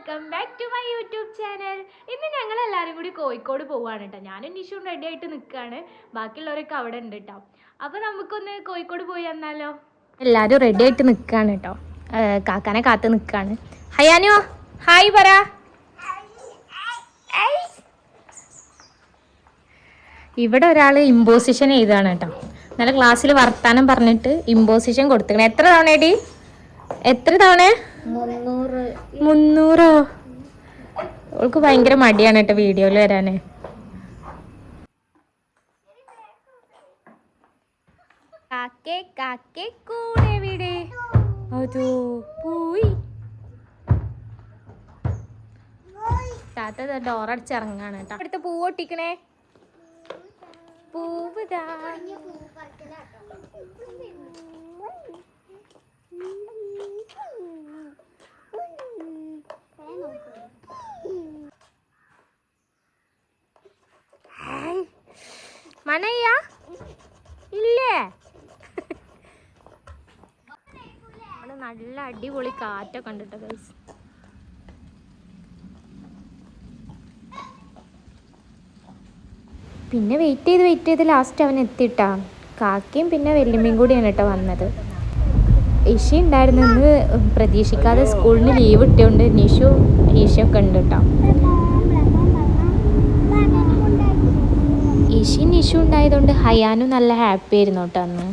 Welcome back to my YouTube channel ഇന്ന് ഞങ്ങൾ എല്ലാവരും കൂടി കോഴിക്കോട് പോവാണ് കേട്ടോ ഞാനും നിഷും റെഡി ആയിട്ട് നിൽക്കുകയാണ് ബാക്കിയുള്ളവരൊക്കെ അവിടെ ഉണ്ട് കേട്ടോ അപ്പോൾ നമുക്കൊന്ന് കോഴിക്കോട് പോയി വന്നാലോ? എല്ലാവരും റെഡി ആയിട്ട് നിൽക്കുകയാണ് കേട്ടോ കാക്കാനെ കാത്ത് നിൽക്കുകയാണ് ഹയാനോ ഹായ് പറ. ഇവിടെ ഒരാൾ ഇമ്പോസിഷൻ ചെയ്താണ് കേട്ടോ നല്ല ക്ലാസ്സിൽ വർത്താനം പറഞ്ഞിട്ട് ഇമ്പോസിഷൻ കൊടുത്തിക്കണം. എത്ര തവണ എത്ര തവണ? മുന്നൂറ്. ഓൾക്ക് ഭയങ്കര മടിയാണ് കേട്ടോ വീഡിയോയിൽ വരാന്. കാക്കേ കാക്കേ കൂടെ വീട്. അതോ പോയി. താത്ത ഡോറടിച്ചിറങ്ങാണ് കേട്ടോ. അടുത്ത പൂവ് ഒട്ടിക്കണേ. പൂവ് ദാ നല്ല അടിപൊളി കാറ്റൊക്കെ ഉണ്ട് ഗൈസ് പിന്നെ വെയിറ്റ് ചെയ്ത് വെയിറ്റ് ചെയ്ത് ലാസ്റ്റ് അവൻ എത്തിയിട്ടാ. കാക്കയും പിന്നെ വെല്ലുമ്മയും കൂടിയാണ് കേട്ടോ വന്നത്. ഇഷി ഉണ്ടായിരുന്നു ഇന്ന് പ്രതീക്ഷിക്കാതെ സ്കൂളിന് ലീവ് ഇട്ടുകൊണ്ട് നിഷു ഈശയൊക്കെ ഉണ്ട് കേട്ടോ. ഇഷി നിഷു ഉണ്ടായതുകൊണ്ട് ഹയാനും നല്ല ഹാപ്പി ആയിരുന്നു കേട്ടോ അന്ന്.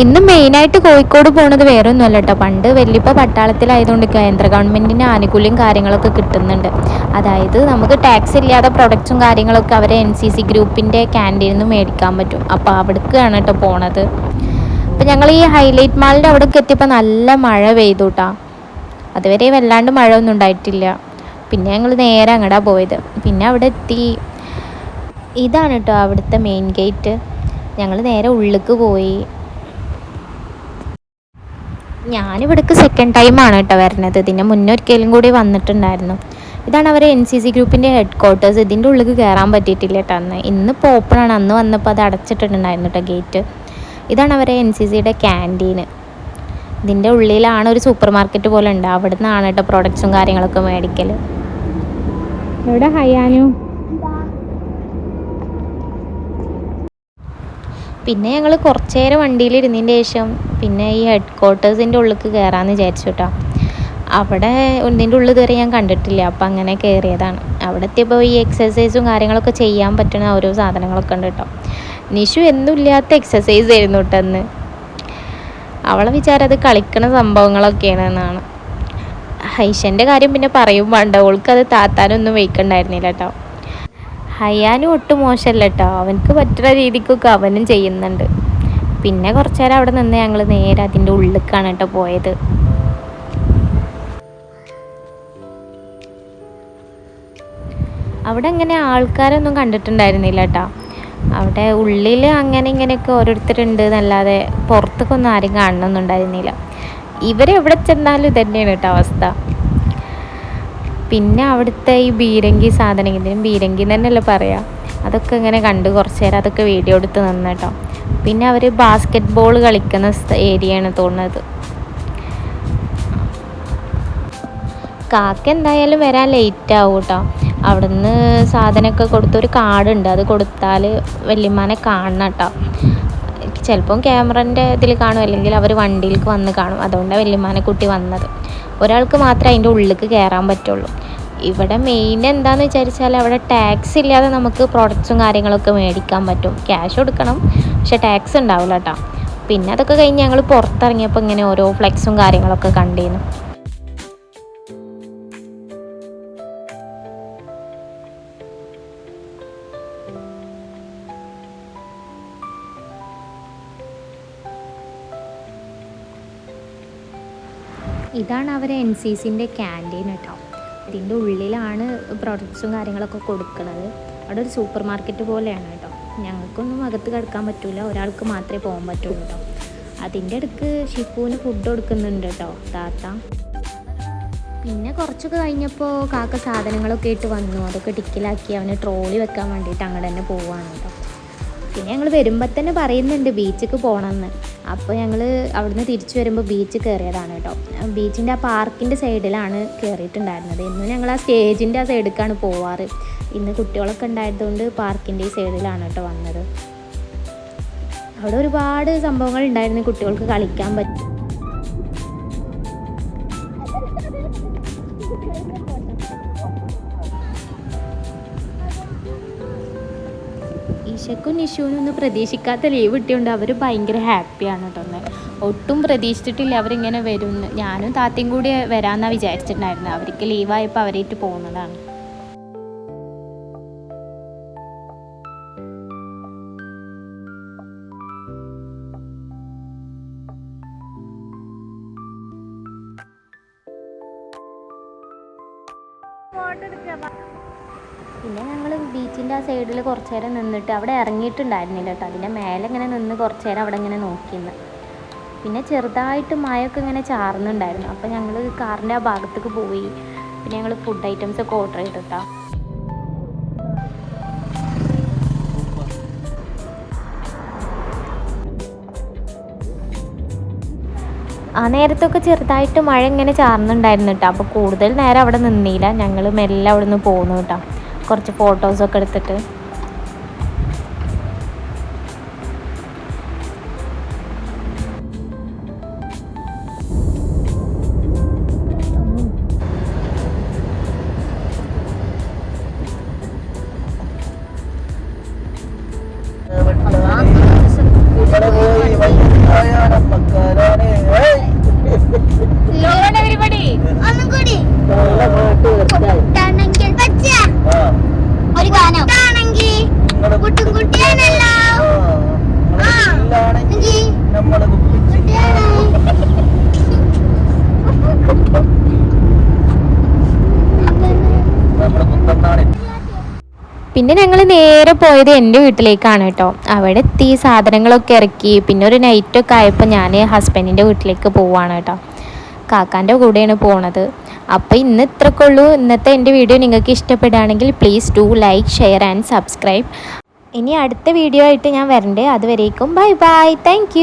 ഇന്ന് മെയിനായിട്ട് കോഴിക്കോട് പോണത് വേറെ ഒന്നുമല്ല കേട്ടോ. പണ്ട് വല്യപ്പ പട്ടാളത്തിലായതുകൊണ്ട് കേന്ദ്ര ഗവൺമെന്റിന് ആനുകൂല്യം കാര്യങ്ങളൊക്കെ കിട്ടുന്നുണ്ട്. അതായത് നമുക്ക് ടാക്സ് ഇല്ലാതെ പ്രൊഡക്ട്സും കാര്യങ്ങളൊക്കെ അവരെ എൻ സി സി ഗ്രൂപ്പിന്റെ ക്യാന്റീനിൽ നിന്ന് മേടിക്കാൻ പറ്റും. അപ്പോൾ അവിടേക്കാണ് കേട്ടോ പോണത്. അപ്പോൾ ഞങ്ങൾ ഈ ഹൈലൈറ്റ് മാളിന്റെ അവിടേക്ക് എത്തിയപ്പോൾ നല്ല മഴ പെയ്തു കേട്ടോ അതുവരെ വല്ലാണ്ട് മഴ ഒന്നും ഉണ്ടായിട്ടില്ല. പിന്നെ ഞങ്ങൾ നേരെ അങ്ങടാ പോയത്. പിന്നെ അവിടെ എത്തി. ഇതാണ് കേട്ടോ അവിടുത്തെ മെയിൻ ഗേറ്റ് ഞങ്ങൾ നേരെ ഉള്ളിലേക്ക് പോയി. ഞാനിവിടേക്ക് സെക്കൻഡ് ടൈമാണ് കേട്ടോ വരുന്നത്. ഇതിന്റെ മുന്നേ ഒരിക്കലും കൂടി വന്നിട്ടുണ്ടായിരുന്നു. ഇതാണ് അവരെ എൻ സി സി ഗ്രൂപ്പിന്റെ ഹെഡ് ക്വാർട്ടേഴ്സ് ഇതിന്റെ ഉള്ളിൽ കയറാൻ പറ്റിയിട്ടില്ല കേട്ടോ അന്ന്. ഇന്നിപ്പോൾ ഓപ്പണാണ് അന്ന് വന്നപ്പോൾ അത് അടച്ചിട്ടുണ്ടായിരുന്നു കേട്ടോ ഗേറ്റ് ഇതാണ് അവരെ എൻ സി സിയുടെ ക്യാന്റീന് ഇതിന്റെ ഉള്ളിലാണ് ഒരു സൂപ്പർ മാർക്കറ്റ് പോലെ ഉണ്ട്. അവിടെ നിന്നാണ് കേട്ടോ പ്രോഡക്ട്സും കാര്യങ്ങളൊക്കെ മേടിക്കൽ എവിടെ? ഹയാനു? പിന്നെ ഞങ്ങൾ കുറച്ച് നേരം വണ്ടിയിലിരുന്നതിന് ശേഷം പിന്നെ ഈ ഹെഡ് ക്വാർട്ടേഴ്സിന്റെ ഉള്ളിലേക്ക് കയറാമെന്ന് വിചാരിച്ചു കേട്ടോ അവിടെ ഒന്നിന്റെ ഉള്ളിൽ ഇതുവരെ ഞാൻ കണ്ടിട്ടില്ല. അപ്പം അങ്ങനെ കയറിയതാണ് അവിടെ എത്തിയപ്പോൾ ഈ എക്സസൈസും കാര്യങ്ങളൊക്കെ ചെയ്യാൻ പറ്റുന്ന ഓരോ സാധനങ്ങളൊക്കെ ഉണ്ട് കേട്ടോ നിഷു ഇല്ലാത്ത എക്സസൈസ് ആയിരുന്നു കേട്ടോ അന്ന്. അവളെ വിചാരം അത് കളിക്കണ സംഭവങ്ങളൊക്കെയാണ് എന്നാണ്. ഹൈഷന്റെ കാര്യം പിന്നെ പറയും വേണ്ട. അവൾക്കത് താത്താനൊന്നും വയ്ക്കണ്ടായിരുന്നില്ല കേട്ടോ ഹയാനും ഒട്ടും മോശമല്ല കേട്ടോ അവനക്ക് പറ്റുന്ന രീതിക്കൊക്കെ അവനും ചെയ്യുന്നുണ്ട്. പിന്നെ കുറച്ചു നേരം അവിടെ നിന്ന് ഞങ്ങൾ നേരെ അതിന്റെ ഉള്ളിലേക്കാണ് കേട്ടോ പോയത്. അവിടെ അങ്ങനെ ആൾക്കാരൊന്നും കണ്ടിട്ടുണ്ടായിരുന്നില്ല കേട്ടോ അവിടെ ഉള്ളിൽ അങ്ങനെ ഇങ്ങനെയൊക്കെ ഓരോരുത്തരുണ്ട് എന്നല്ലാതെ പുറത്തേക്കൊന്നും ആരും കാണണമെന്നുണ്ടായിരുന്നില്ല ഇവരെവിടെ ചെന്നാലും ഇതന്നെയാണ് കേട്ടോ അവസ്ഥ. പിന്നെ അവിടുത്തെ ഈ ബീരങ്കി സാധനം ഇതിനും ബീരങ്കി തന്നെയല്ലേ പറയാം? അതൊക്കെ ഇങ്ങനെ കണ്ട് കുറച്ച് നേരം അതൊക്കെ വീഡിയോ എടുത്ത് നിന്ന് കേട്ടോ. പിന്നെ അവർ ബാസ്ക്കറ്റ് ബോൾ കളിക്കുന്ന ഏരിയയാണ് തോന്നുന്നത്. കാക്ക എന്തായാലും വരാൻ ലേറ്റ് ആവും കേട്ടോ. അവിടുന്ന് സാധനമൊക്കെ കൊടുത്ത് ഒരു കാർഡുണ്ട് അത് കൊടുത്താൽ വല്യമ്മാനെ കാണണം കേട്ടോ. ചിലപ്പം ക്യാമറന്റെ ഇതിൽ കാണും അല്ലെങ്കിൽ അവർ വണ്ടിയിലേക്ക് വന്ന് കാണും. അതുകൊണ്ടാണ് വല്യമ്മാനെ കുട്ടി വന്നത്. ഒരാൾക്ക് മാത്രമേ അതിന്റെ ഉള്ളിലേക്ക് കയറാൻ പറ്റുള്ളൂ. ഇവിടെ മെയിൻ എന്താണെന്ന് വിചാരിച്ചാൽ അവിടെ ടാക്സ് ഇല്ലാതെ നമുക്ക് പ്രോഡക്റ്റ്സും കാര്യങ്ങളൊക്കെ മേടിക്കാൻ പറ്റും. ക്യാഷ് കൊടുക്കണം പക്ഷേ ടാക്സ് ഉണ്ടാവില്ല കേട്ടോ പിന്നെ അതൊക്കെ കഴിഞ്ഞ് ഞങ്ങൾ പുറത്തിറങ്ങിയപ്പോൾ ഇങ്ങനെ ഓരോ ഫ്ലെക്സും കാര്യങ്ങളൊക്കെ കണ്ടിരുന്നു ഇതാണ് അവരെ എൻ സി സിന്റെ ക്യാന്റീൻ കേട്ടോ. ഇതിന്റെ ഉള്ളിലാണ് പ്രൊഡക്ട്സും കാര്യങ്ങളൊക്കെ കൊടുക്കുന്നത്. അവിടെ ഒരു സൂപ്പർ മാർക്കറ്റ് പോലെയാണ് കേട്ടോ. ഞങ്ങൾക്കൊന്നും അകത്ത് കിടക്കാൻ പറ്റില്ല ഒരാൾക്ക് മാത്രമേ പോകാൻ പറ്റുള്ളൂ കേട്ടോ. അതിന്റെ അടുക്ക് ഷിപ്പുവിന് ഫുഡ് കൊടുക്കുന്നുണ്ട് കേട്ടോ താത്ത. പിന്നെ കുറച്ചൊക്കെ കഴിഞ്ഞപ്പോൾ കാക്ക സാധനങ്ങളൊക്കെ ഇട്ട് വന്നു. അതൊക്കെ ടിക്കിലാക്കി അവന് ട്രോളി വെക്കാൻ വേണ്ടിയിട്ട് അങ്ങോട്ട് തന്നെ പോവുകയാണ് കേട്ടോ. പിന്നെ ഞങ്ങൾ വരുമ്പോൾ തന്നെ പറയുന്നുണ്ട് ബീച്ചിക്ക് പോകണമെന്ന് അപ്പോൾ ഞങ്ങൾ അവിടുന്ന് തിരിച്ചു വരുമ്പോൾ ബീച്ച് കയറിയതാണ് കേട്ടോ. ബീച്ചിന്റെ ആ പാർക്കിന്റെ സൈഡിലാണ് കയറിയിട്ടുണ്ടായിരുന്നത്. ഇന്ന് ഞങ്ങൾ ആ സ്റ്റേജിന്റെ ആ സൈഡിലേക്കാണ് പോവാറ്. ഇന്ന് കുട്ടികളൊക്കെ ഉണ്ടായതുകൊണ്ട് പാർക്കിന്റെ ഈ സൈഡിലാണ് കേട്ടോ വന്നത്. അവിടെ ഒരുപാട് സംഭവങ്ങൾ ഉണ്ടായിരുന്നു കുട്ടികൾക്ക് കളിക്കാൻ പറ്റും ഈശക്കും നിഷുവിനും ഒന്നും പ്രതീക്ഷിക്കാത്ത ലീവ് കിട്ടിയോണ്ട് അവർ ഭയങ്കര ഹാപ്പിയാണ് ഒന്ന് ഒട്ടും പ്രതീക്ഷിച്ചിട്ടില്ല അവരിങ്ങനെ വരുമെന്ന് ഞാനും താത്തയും കൂടി വരാമെന്നാണ് വിചാരിച്ചിട്ടുണ്ടായിരുന്നത് അവർക്ക് ലീവായപ്പോൾ അവരേറ്റ് പോകുന്നതാണ്. പിന്നെ ഞങ്ങൾ ബീച്ചിന്റെ ആ സൈഡിൽ കുറച്ച് നേരം നിന്നിട്ട് അവിടെ ഇറങ്ങിയിട്ടുണ്ടായിരുന്നില്ല കേട്ടോ. അതിന്റെ മേലെ ഇങ്ങനെ നിന്ന് കുറച്ച് നേരം അവിടെ ഇങ്ങനെ നോക്കിയിരുന്ന് പിന്നെ ചെറുതായിട്ട് മഴയൊക്കെ ഇങ്ങനെ ചാർന്നുണ്ടായിരുന്നു. അപ്പോൾ ഞങ്ങൾ കാറിന്റെ ആ ഭാഗത്തേക്ക് പോയി. പിന്നെ ഞങ്ങൾ ഫുഡ് ഐറ്റംസ് ഒക്കെ ഓർഡർ ചെയ്തു കേട്ടോ ആ നേരത്തൊക്കെ ചെറുതായിട്ട് മഴ ഇങ്ങനെ ചാർന്നുണ്ടായിരുന്നു കേട്ടോ. അപ്പോൾ കൂടുതൽ നേരം അവിടെ നിന്നില്ല. ഞങ്ങൾ മെല്ലെ അവിടെ നിന്ന് പോന്നു കേട്ടോ. കുറച്ച് ഫോട്ടോസൊക്കെ എടുത്തിട്ട്. പിന്നെ ഞങ്ങൾ നേരെ പോയത് എന്റെ വീട്ടിലേക്കാണ് കേട്ടോ. അവിടെ എത്തി സാധനങ്ങളൊക്കെ ഇറക്കി. പിന്നെ ഒരു നൈറ്റൊക്കെ ആയപ്പോൾ ഞാൻ ഹസ്ബൻഡിന്റെ വീട്ടിലേക്ക് പോവാണ് കേട്ടോ. കാക്കാന്റെ കൂടെയാണ് പോണത്. അപ്പോൾ ഇന്ന് ഇത്രയൊക്കെ ഉള്ളൂ ഇന്നത്തെ എന്റെ വീഡിയോ നിങ്ങൾക്ക് ഇഷ്ടപ്പെടുകയാണെങ്കിൽ please do like share and subscribe ഇനി അടുത്ത വീഡിയോ ആയിട്ട് ഞാൻ വരണ്ടേ. അതുവരേക്കും ബൈ ബൈ താങ്ക്